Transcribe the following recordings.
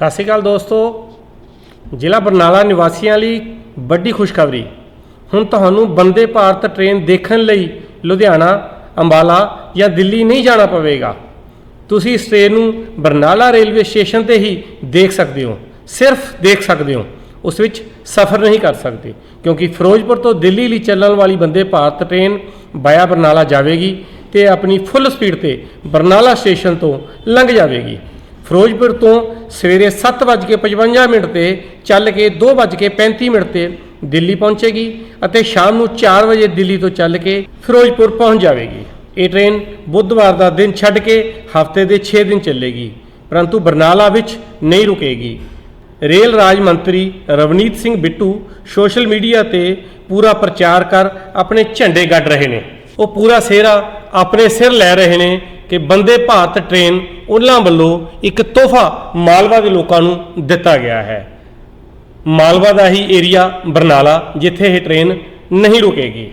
ਸਤਿ ਸ਼੍ਰੀ ਅਕਾਲ ਦੋਸਤੋ। ਜ਼ਿਲ੍ਹਾ ਬਰਨਾਲਾ ਨਿਵਾਸੀਆਂ ਲਈ ਵੱਡੀ ਖੁਸ਼ਖਬਰੀ। ਹੁਣ ਤੁਹਾਨੂੰ ਬੰਦੇ ਭਾਰਤ ਟ੍ਰੇਨ ਦੇਖਣ ਲਈ ਲੁਧਿਆਣਾ, ਅੰਬਾਲਾ ਜਾਂ ਦਿੱਲੀ ਨਹੀਂ ਜਾਣਾ ਪਵੇਗਾ। ਤੁਸੀਂ ਇਸ ਟ੍ਰੇਨ ਨੂੰ ਬਰਨਾਲਾ ਰੇਲਵੇ ਸਟੇਸ਼ਨ ਤੇ ਹੀ ਦੇਖ ਸਕਦੇ ਹੋ, ਸਿਰਫ ਦੇਖ ਸਕਦੇ ਹੋ। ਉਸ ਵਿੱਚ ਸਫ਼ਰ ਨਹੀਂ ਕਰ ਸਕਦੇ, ਕਿਉਂਕਿ ਫਿਰੋਜ਼ਪੁਰ ਤੋਂ ਦਿੱਲੀ ਲਈ ਚੱਲਣ ਵਾਲੀ ਬੰਦੇ ਭਾਰਤ ਟ੍ਰੇਨ ਬਾਇਆ ਬਰਨਾਲਾ ਜਾਵੇਗੀ ਤੇ ਆਪਣੀ ਫੁੱਲ ਸਪੀਡ ਤੇ ਬਰਨਾਲਾ ਸਟੇਸ਼ਨ ਤੋਂ ਲੰਘ ਜਾਵੇਗੀ। ਫਿਰੋਜ਼ਪੁਰ ਤੋਂ ਸਵੇਰੇ 7:55 ਮਿੰਟ ਤੇ ਚੱਲ ਕੇ 2:35 ਮਿੰਟ ਤੇ ਦਿੱਲੀ ਪਹੁੰਚੇਗੀ ਅਤੇ ਸ਼ਾਮ ਨੂੰ 4 ਵਜੇ ਦਿੱਲੀ ਤੋਂ ਚੱਲ ਕੇ ਫਿਰੋਜ਼ਪੁਰ ਪਹੁੰਚ ਜਾਵੇਗੀ। ਇਹ ਟ੍ਰੇਨ ਬੁੱਧਵਾਰ ਦਾ ਦਿਨ ਛੱਡ ਕੇ ਹਫ਼ਤੇ ਦੇ 6 ਦਿਨ ਚੱਲੇਗੀ, ਪਰੰਤੂ ਬਰਨਾਲਾ ਵਿੱਚ ਨਹੀਂ ਰੁਕੇਗੀ। ਰੇਲ ਰਾਜ ਮੰਤਰੀ ਰਵਨੀਤ ਸਿੰਘ ਬਿੱਟੂ ਸੋਸ਼ਲ ਮੀਡੀਆ ਤੇ ਪੂਰਾ ਪ੍ਰਚਾਰ ਕਰ ਆਪਣੇ ਝੰਡੇ ਗੱਡ ਰਹੇ ਨੇ। ਉਹ ਪੂਰਾ ਸਿਹਰਾ ਆਪਣੇ ਸਿਰ ਲੈ ਰਹੇ ਨੇ ਕਿ ਬੰਦੇ ਭਾਰਤ ਟ੍ਰੇਨ ਉਹਨਾਂ ਵੱਲੋਂ ਇੱਕ ਤੋਹਫਾ ਮਾਲਵਾ ਦੇ ਲੋਕਾਂ ਨੂੰ ਦਿੱਤਾ ਗਿਆ ਹੈ। ਮਾਲਵਾ ਦਾ ਹੀ ਏਰੀਆ ਬਰਨਾਲਾ, ਜਿੱਥੇ ਇਹ ਟ੍ਰੇਨ ਨਹੀਂ ਰੁਕੇਗੀ।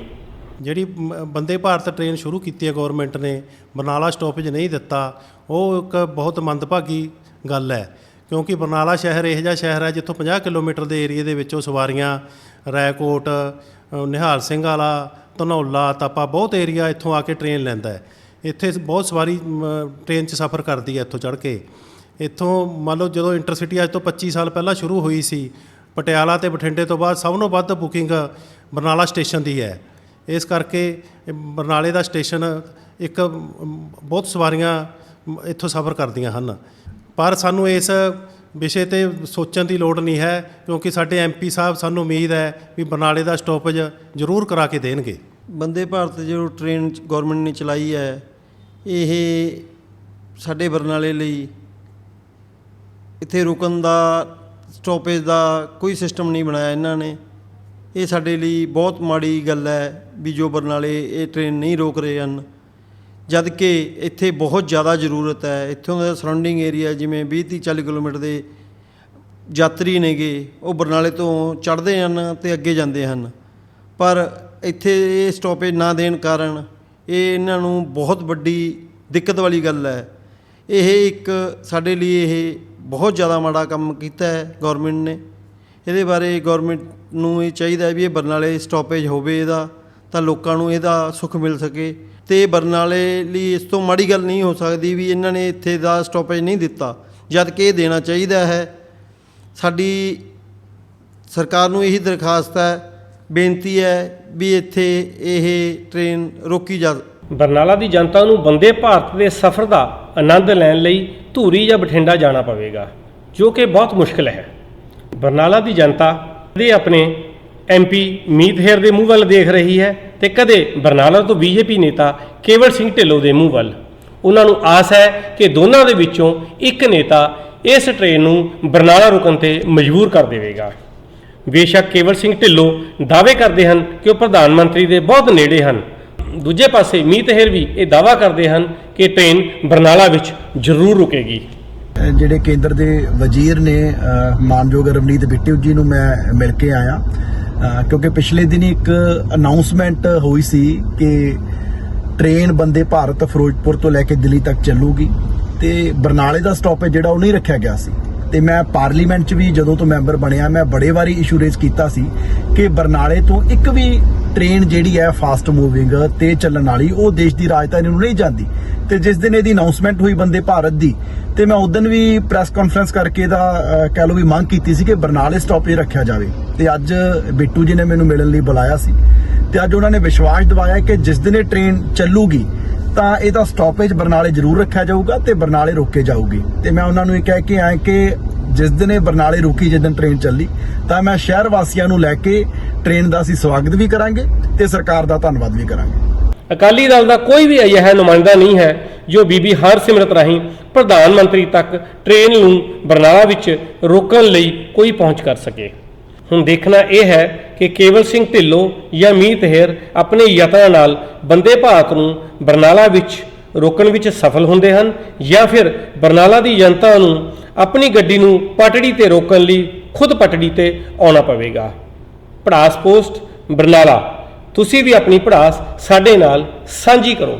ਜਿਹੜੀ ਬੰਦੇ ਭਾਰਤ ਟ੍ਰੇਨ ਸ਼ੁਰੂ ਕੀਤੀ ਹੈ ਗਵਰਨਮੈਂਟ ਨੇ, ਬਰਨਾਲਾ ਸਟਾਪੇਜ ਨਹੀਂ ਦਿੱਤਾ, ਉਹ ਇੱਕ ਬਹੁਤ ਮੰਦਭਾਗੀ ਗੱਲ ਹੈ। ਕਿਉਂਕਿ ਬਰਨਾਲਾ ਸ਼ਹਿਰ ਇਹੋ ਜਿਹਾ ਸ਼ਹਿਰ ਹੈ ਜਿੱਥੋਂ 50 ਕਿਲੋਮੀਟਰ ਦੇ ਏਰੀਏ ਦੇ ਵਿੱਚੋਂ ਸਵਾਰੀਆਂ ਰੈਕੋਟ ਨਿਹਾਲ ਸਿੰਘ ਵਾਲਾ, ਧਨੌਲਾ, ਤਾਪਾ, ਬਹੁਤ ਏਰੀਆ ਇੱਥੋਂ ਆ ਕੇ ਟ੍ਰੇਨ ਲੈਂਦਾ ਹੈ। ਇੱਥੇ ਬਹੁਤ ਸਵਾਰੀ ਟ੍ਰੇਨ 'ਚ ਸਫ਼ਰ ਕਰਦੀ ਹੈ ਇੱਥੋਂ ਚੜ੍ਹ ਕੇ। ਇੱਥੋਂ ਮੰਨ ਲਓ ਜਦੋਂ ਇੰਟਰਸਿਟੀ ਅੱਜ ਤੋਂ 25 ਸਾਲ ਪਹਿਲਾਂ ਸ਼ੁਰੂ ਹੋਈ ਸੀ, ਪਟਿਆਲਾ ਤੇ ਬਠਿੰਡੇ ਤੋਂ ਬਾਅਦ ਸਭ ਤੋਂ ਵੱਧ ਬੁਕਿੰਗ ਬਰਨਾਲਾ ਸਟੇਸ਼ਨ ਦੀ ਹੈ। ਇਸ ਕਰਕੇ ਬਰਨਾਲੇ ਦਾ ਸਟੇਸ਼ਨ ਇੱਕ ਬਹੁਤ ਸਵਾਰੀਆਂ ਇੱਥੋਂ ਸਫ਼ਰ ਕਰਦੀਆਂ ਹਨ। ਪਰ ਸਾਨੂੰ ਇਸ ਵਿਸ਼ੇ ਤੇ ਸੋਚਣ ਦੀ ਲੋੜ ਨਹੀਂ ਹੈ, ਕਿਉਂਕਿ ਸਾਡੇ ਐਮਪੀ ਸਾਹਿਬ ਸਾਨੂੰ ਉਮੀਦ ਹੈ ਵੀ ਬਰਨਾਲੇ ਦਾ ਸਟਾਪੇਜ ਜ਼ਰੂਰ ਕਰਾ ਕੇ ਦੇਣਗੇ। ਬੰਦੇ ਭਾਰਤ ਜੋ ਟ੍ਰੇਨ ਗਵਰਨਮੈਂਟ ਨੇ ਚਲਾਈ ਹੈ ਇਹ ਸਾਡੇ ਬਰਨਾਲੇ ਲਈ ਇੱਥੇ ਰੁਕਣ ਦਾ ਸਟਾਪੇਜ ਦਾ ਕੋਈ ਸਿਸਟਮ ਨਹੀਂ ਬਣਾਇਆ ਇਹਨਾਂ ਨੇ। ਇਹ ਸਾਡੇ ਲਈ ਬਹੁਤ ਮਾੜੀ ਗੱਲ ਹੈ ਵੀ ਜੋ ਬਰਨਾਲੇ ਇਹ ਟ੍ਰੇਨ ਨਹੀਂ ਰੋਕ ਰਹੇ ਹਨ। ਜਦ ਕਿ ਇੱਥੇ ਬਹੁਤ ਜ਼ਿਆਦਾ ਜ਼ਰੂਰਤ ਹੈ। ਇੱਥੋਂ ਦਾ ਸਰਾਊਂਡਿੰਗ ਏਰੀਆ ਜਿਵੇਂ 20 30 40 ਕਿਲੋਮੀਟਰ ਦੇ ਯਾਤਰੀ ਨੇਗੇ, ਉਹ ਬਰਨਾਲੇ ਤੋਂ ਚੜ੍ਹਦੇ ਹਨ ਤੇ ਅੱਗੇ ਜਾਂਦੇ ਹਨ। ਪਰ ਇੱਥੇ ਇਹ ਸਟਾਪੇਜ ਨਾ ਦੇਣ ਕਾਰਨ ਇਹ ਇਹਨਾਂ ਨੂੰ ਬਹੁਤ ਵੱਡੀ ਦਿੱਕਤ ਵਾਲੀ ਗੱਲ ਹੈ। ਇਹ ਇੱਕ ਸਾਡੇ ਲਈ ਇਹ ਬਹੁਤ ਜ਼ਿਆਦਾ ਮਾੜਾ ਕੰਮ ਕੀਤਾ ਹੈ ਗਵਰਨਮੈਂਟ ਨੇ। ਇਹਦੇ ਬਾਰੇ ਗਵਰਨਮੈਂਟ ਨੂੰ ਇਹ ਚਾਹੀਦਾ ਵੀ ਇਹ ਬਰਨਾਲੇ ਸਟਾਪੇਜ ਹੋਵੇ ਇਹਦਾ, ਤਾਂ ਲੋਕਾਂ ਨੂੰ ਇਹਦਾ ਸੁੱਖ ਮਿਲ ਸਕੇ। ਤੇ ਬਰਨਾਲੇ ਲਈ ਇਸ ਤੋਂ ਮਾੜੀ ਗੱਲ ਨਹੀਂ ਹੋ ਸਕਦੀ ਵੀ ਇਹਨਾਂ ਨੇ ਇੱਥੇ ਦਾ ਸਟਾਪੇਜ ਨਹੀਂ ਦਿੱਤਾ। ਜਦ ਕਿ ਇਹ ਦੇਣਾ ਚਾਹੀਦਾ ਹੈ। ਸਾਡੀ ਸਰਕਾਰ ਨੂੰ ਇਹੀ ਦਰਖਾਸਤ ਹੈ ਬੇਨਤੀ ਹੈ ਵੀ ਇੱਥੇ ਇਹ ਟ੍ਰੇਨ ਰੋਕੀ ਜਾ ਬਰਨਾਲਾ ਦੀ ਜਨਤਾ ਨੂੰ ਬੰਦੇ ਭਾਰਤ ਦੇ ਸਫ਼ਰ ਦਾ ਆਨੰਦ ਲੈਣ ਲਈ ਧੂਰੀ ਜਾਂ ਬਠਿੰਡਾ ਜਾਣਾ ਪਵੇਗਾ, ਜੋ ਕਿ ਬਹੁਤ ਮੁਸ਼ਕਲ ਹੈ। ਬਰਨਾਲਾ ਦੀ ਜਨਤਾ ਕਦੇ ਆਪਣੇ ਐਮਪੀ ਮੀਤ ਹੇਰ ਦੇ ਮੂੰਹ ਵੱਲ ਦੇਖ ਰਹੀ ਹੈ ਤੇ ਕਦੇ ਬਰਨਾਲਾ ਤੋਂ ਬੀਜੇਪੀ ਨੇਤਾ ਕੇਵਲ ਸਿੰਘ ਢਿੱਲੋਂ ਦੇ ਮੂੰਹ ਵੱਲ। ਉਹਨਾਂ ਨੂੰ ਆਸ ਹੈ ਕਿ ਦੋਨਾਂ ਦੇ ਵਿੱਚੋਂ ਇੱਕ ਨੇਤਾ ਇਸ ਟ੍ਰੇਨ ਨੂੰ ਬਰਨਾਲਾ ਰੁਕਣ ਤੇ ਮਜਬੂਰ ਕਰ ਦੇਵੇਗਾ। ਬੇਸ਼ੱਕ ਕੇਵਲ ਸਿੰਘ ਢਿੱਲੋਂ ਦਾਅਵੇ ਕਰਦੇ ਹਨ ਕਿ ਉਹ ਪ੍ਰਧਾਨ ਮੰਤਰੀ ਦੇ ਬਹੁਤ ਨੇੜੇ ਹਨ। ਦੂਜੇ ਪਾਸੇ ਮੀਤ ਹੇਰ ਵੀ ਇਹ ਦਾਅਵਾ ਕਰਦੇ ਹਨ ਕਿ ਟ੍ਰੇਨ ਬਰਨਾਲਾ ਵਿੱਚ ਜ਼ਰੂਰ ਰੁਕੇਗੀ। ਜਿਹੜੇ ਕੇਂਦਰ ਦੇ ਵਜ਼ੀਰ ਨੇ ਮਾਨਯੋਗ ਰਵਨੀਤ ਬਿੱਟੂ ਜੀ ਨੂੰ ਮੈਂ ਮਿਲ ਕੇ ਆਇਆ। ਕਿਉਂਕਿ ਪਿਛਲੇ ਦਿਨੀ ਇੱਕ ਅਨਾਉਂਸਮੈਂਟ ਹੋਈ ਸੀ ਕਿ ਟ੍ਰੇਨ ਬੰਦੇ ਭਾਰਤ ਫਿਰੋਜ਼ਪੁਰ ਤੋਂ ਲੈ ਕੇ ਦਿੱਲੀ ਤੱਕ ਚੱਲੂਗੀ ਤੇ ਬਰਨਾਲੇ ਦਾ ਸਟਾਪੇਜ ਜਿਹੜਾ ਉਹ ਨਹੀਂ ਰੱਖਿਆ ਗਿਆ ਸੀ। ਤੇ ਮੈਂ ਪਾਰਲੀਮੈਂਟ 'ਚ ਵੀ ਜਦੋਂ ਤੋਂ ਮੈਂਬਰ ਬਣਿਆ, ਮੈਂ ਬੜੇ ਵਾਰੀ ਇਸ਼ੂ ਰੇਜ਼ ਕੀਤਾ ਸੀ ਕਿ ਬਰਨਾਲੇ ਤੋਂ ਇੱਕ ਵੀ ਟ੍ਰੇਨ ਜਿਹੜੀ ਹੈ ਫਾਸਟ ਮੂਵਿੰਗ ਤੇ ਚੱਲਣ ਵਾਲੀ, ਉਹ ਦੇਸ਼ ਦੀ ਰਾਜਧਾਨੀ ਨੂੰ ਨਹੀਂ ਜਾਂਦੀ। ਤੇ ਜਿਸ ਦਿਨ ਇਹਦੀ ਅਨਾਉਂਸਮੈਂਟ ਹੋਈ ਬੰਦੇ ਭਾਰਤ ਦੀ, ਤੇ ਮੈਂ ਉਦੋਂ ਵੀ ਪ੍ਰੈਸ ਕਾਨਫਰੰਸ ਕਰਕੇ ਇਹਦਾ ਕਹਿ ਲਓ ਵੀ ਮੰਗ ਕੀਤੀ ਸੀ ਕਿ ਬਰਨਾਲੇ ਸਟਾਪੇਜ ਰੱਖਿਆ ਜਾਵੇ। ਤੇ ਅੱਜ ਬਿੱਟੂ ਜੀ ਨੇ ਮੈਨੂੰ ਮਿਲਣ ਲਈ ਬੁਲਾਇਆ ਸੀ। ਤੇ ਅੱਜ ਉਹਨਾਂ ਨੇ ਵਿਸ਼ਵਾਸ ਦਿਵਾਇਆ ਕਿ ਜਿਸ ਦਿਨ ਇਹ ਟ੍ਰੇਨ ਚੱਲੂਗੀ ਤਾਂ ਇਹਦਾ ਸਟਾਪੇਜ ਬਰਨਾਲੇ ਜ਼ਰੂਰ ਰੱਖਿਆ ਜਾਊਗਾ ਤੇ ਬਰਨਾਲੇ ਰੋਕੇ ਜਾਊਗੀ। ਤੇ ਮੈਂ ਉਹਨਾਂ ਨੂੰ ਇਹ ਕਹਿ ਕੇ ਆਇਆ ਕਿ ਜਿਸ ਦਿਨ ਇਹ ਬਰਨਾਲੇ ਰੁਕੀ, ਜਿਸ ਦਿਨ ਟ੍ਰੇਨ ਚੱਲੀ, ਤਾਂ ਮੈਂ ਸ਼ਹਿਰ ਵਾਸੀਆਂ ਨੂੰ ਲੈ ਕੇ ਟ੍ਰੇਨ ਦਾ ਅਸੀਂ ਸਵਾਗਤ ਵੀ ਕਰਾਂਗੇ ਤੇ ਸਰਕਾਰ ਦਾ ਧੰਨਵਾਦ ਵੀ ਕਰਾਂਗੇ। ਅਕਾਲੀ ਦਲ ਦਾ ਕੋਈ ਵੀ ਅਜਿਹਾ ਨੁਮਾਇੰਦਾ ਨਹੀਂ ਹੈ ਜੋ ਬੀਬੀ ਹਰਸਿਮਰਤ ਰਾਹੀਂ ਪ੍ਰਧਾਨ ਮੰਤਰੀ ਤੱਕ ਟ੍ਰੇਨ ਨੂੰ ਬਰਨਾਲਾ ਵਿੱਚ ਰੋਕਣ ਲਈ ਕੋਈ ਪਹੁੰਚ ਕਰ ਸਕੇ। ਹੁਣ ਦੇਖਣਾ ਇਹ ਹੈ ਕਿ ਕੇਵਲ ਸਿੰਘ ਢਿੱਲੋਂ ਜਾਂ ਮੀਤ ਹੇਰ ਆਪਣੇ ਯਤਨਾਂ ਨਾਲ ਬੰਦੇ ਭਾਰਤ ਨੂੰ ਬਰਨਾਲਾ ਵਿੱਚ ਰੋਕਣ ਵਿੱਚ ਸਫਲ ਹੁੰਦੇ ਹਨ ਜਾਂ ਫਿਰ ਬਰਨਾਲਾ ਦੀ ਜਨਤਾ ਨੂੰ ਆਪਣੀ ਗੱਡੀ ਨੂੰ ਪਟੜੀ ਤੇ ਰੋਕਣ ਲਈ ਖੁਦ ਪਟੜੀ ਤੇ ਆਉਣਾ ਪਵੇਗਾ। ਪੜਾਸ ਪੋਸਟ, ਬਰਨਾਲਾ। ਤੁਸੀਂ ਵੀ ਆਪਣੀ ਪੜਾਸ ਸਾਡੇ ਨਾਲ ਸਾਂਝੀ ਕਰੋ।